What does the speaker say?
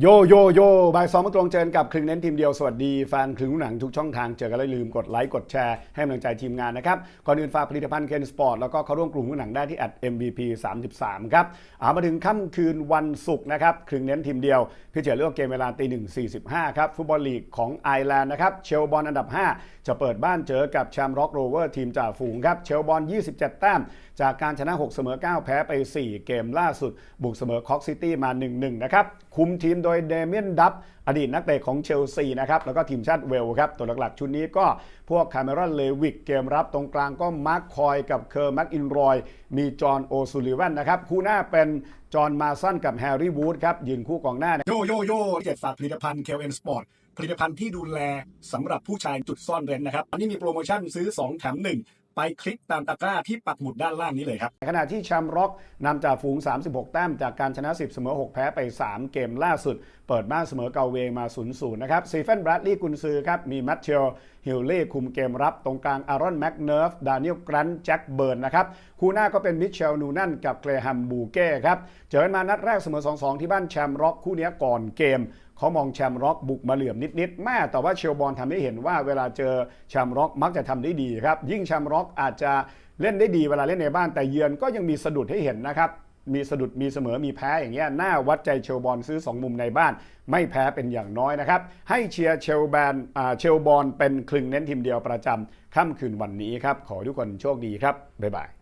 โยโยโยบายสองมาตรงเจอกับคลึงเน้นทีมเดียว สวัสดีแฟนคลึงหนังทุกช่องทางเจอกันแล้วอย่าลืมกดไลค์กดแชร์ให้กำลังใจทีมงานนะครับ ก่อนอื่นฝากผลิตภัณฑ์เคนสปอร์ตแล้วก็เข้าร่วมกลุ่มหนังได้ที่ @MVP 33ครับเอามาถึงค่ำคืนวันศุกร์นะครับคลึงเน้นทีมเดียวพี่เจอเลือกเกมเวลาตีหนึ่งสี่สิบห้าครับฟุตบอลลีกของไอร์แลนด์นะครับเชลบอลอันดับ 5 จะเปิดบ้านเจอกับแชมป์ร็อกโรเวอร์ทีมจ่าฝูงครับเชลบอล27 แต้ม จากการชนะ 6 เสมอ 9 แพ้ไป 4 เกมล่าสุด บุกเสมอคอกซิตี้มา 1-1นะครับคุมทีมโดยเดเมียนดับอดีตนักเตะของเชลซีนะครับแล้วก็ทีมชาติเวลครับ ตัวหลักๆ ชุดนี้ก็พวกคาเมรอนเลวิกเกมรับตรงกลางก็มาร์คคอยกับเคอร์แม็กอินรอย มีจอห์นโอซูลิวันนะครับ คู่หน้าเป็นจอห์นมาซันกับแฮร์รี่วูดครับ ยืนคู่กองหน้าโยโยโย่เจ็ดฝากผลิตภัณฑ์ KLN Sport ผลิตภัณฑ์ที่ดูแลสำหรับผู้ชายจุดซ่อนเร้นนะครับ อันนี้มีโปรโมชั่นซื้อ 2 แถม 1 ไปคลิกตามตะกร้าที่ปักหมุดด้านล่างนี้เลยครับ ขณะที่แชมร็อกนำจากฝูง 36 แต้มจากการชนะ 10 เสมอ 6 แพ้ไป 3 เกมล่าสุด เปิดบ้านเสมอเกาเวมา 0-0 นะครับซีเฟนแบรดลีย์กุนซือครับ มีแมตเชลฮิลเล่คุมเกมรับตรงกลางอารอนแม็กเนิร์ฟดานิเอลกรันแจ็คเบิร์นนะครับ คู่หน้าก็เป็นมิเชลนูนันกับเกรแฮมบูเก้ครับ เจอกันมานัดแรกเสมอ 2-2 ที่บ้านแชมร็อกคู่นี้ก่อนเกม เขามองแชมป์ร็อกบุกมาเหลื่อมนิดๆแม่แต่ว่าเชลบอลทำให้เห็นว่าเวลาเจอแชมป์ร็อกมักจะทำได้ดีครับ ยิ่งแชมป์ร็อกอาจจะเล่นได้ดีเวลาเล่นในบ้านแต่เยือนก็ยังมีสะดุดให้เห็นนะครับมีสะดุดมีเสมอมีแพ้อย่างเงี้ยน่าวัดใจเชลบอลซื้อ 2 มุมในบ้าน ไม่แพ้เป็นอย่างน้อยนะครับ ให้เชียร์เชลแบนอ่าเชลบอลเป็นคลึงเน้นทีมเดียวประจำค่ำคืนวันนี้ครับ ขอทุกคนโชคดีครับ บ๊ายบาย